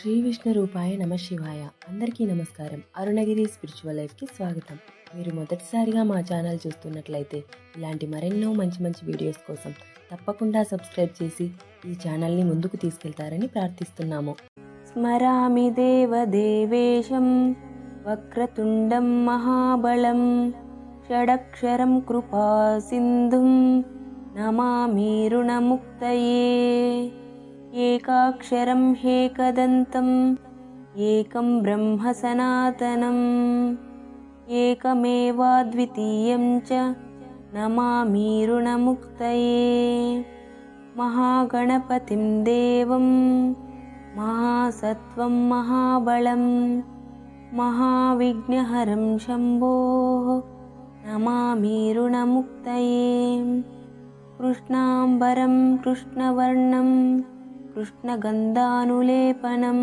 శ్రీ విష్ణు రూపాయ నమ శివాయ. అందరికీ నమస్కారం. అరుణగిరి స్పిరిచువల్ లైఫ్కి స్వాగతం. మీరు మొదటిసారిగా మా ఛానల్ చూస్తున్నట్లయితే ఇలాంటి మరెన్నో మంచి మంచి వీడియోస్ కోసం తప్పకుండా సబ్స్క్రైబ్ చేసి ఈ ఛానల్ని ముందుకు తీసుకెళ్తారని ప్రార్థిస్తున్నాము. స్మరామి దేవదేవేశం వక్రతుండం మహాబలం షడక్షరం కృపా సింధుం నమామి రుణముక్తయే. एकाक्षरं ह्येकदन्तम् एकं ब्रह्म सनातनम्। एकमेवाद्वितीयं च नमामीरुणमुक्तये महागणपतिं देवं महासत्त्वं महाबलं महाविघ्नहरं शम्भोः नमामीरुणमुक्तये कृष्णाम्बरं कृष्णवर्णम् कृष्णगन्धानुलेपनं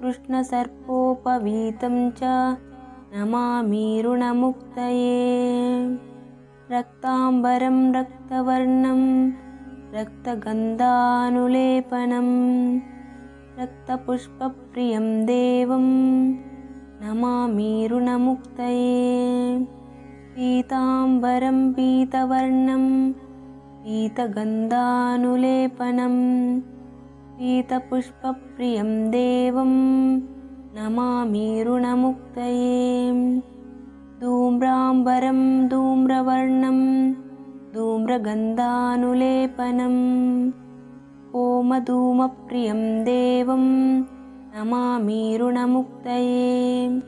कृष्णसर्पोपवीतं च नमामि ऋणमुक्तये। रक्ताम्बरं रक्तवर्णं रक्तगन्धानुलेपनं रक्तपुष्पप्रियं देवं नमामि ऋणमुक्तये। पीताम्बरं पीतवर्णं पीतगन्धानुलेपनं पीतपुष्पप्रियं देवं नमामि ऋणमुक्तये। धूम्राम्बरं धूम्रवर्णं धूम्रगन्धानुलेपनम् ओमधूमप्रियं देवं नमामि ऋणमुक्तये।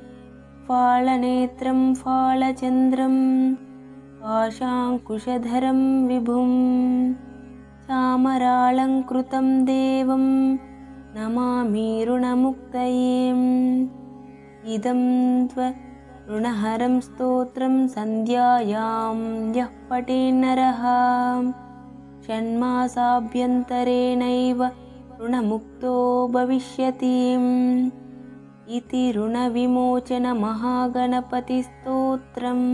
फालनेत्रं फालचन्द्रं पाशाङ्कुशधरं विभुं चामरालङ्कृतं देवं नमामि ऋणमुक्तये इदं त्व ऋणहरं स्तोत्रं सन्ध्यायां यः पठेन्नरः षण्मासाभ्यन्तरेणैव ऋणमुक्तो भविष्यति इति ऋणविमोचनमहागणपतिस्तोत्रम्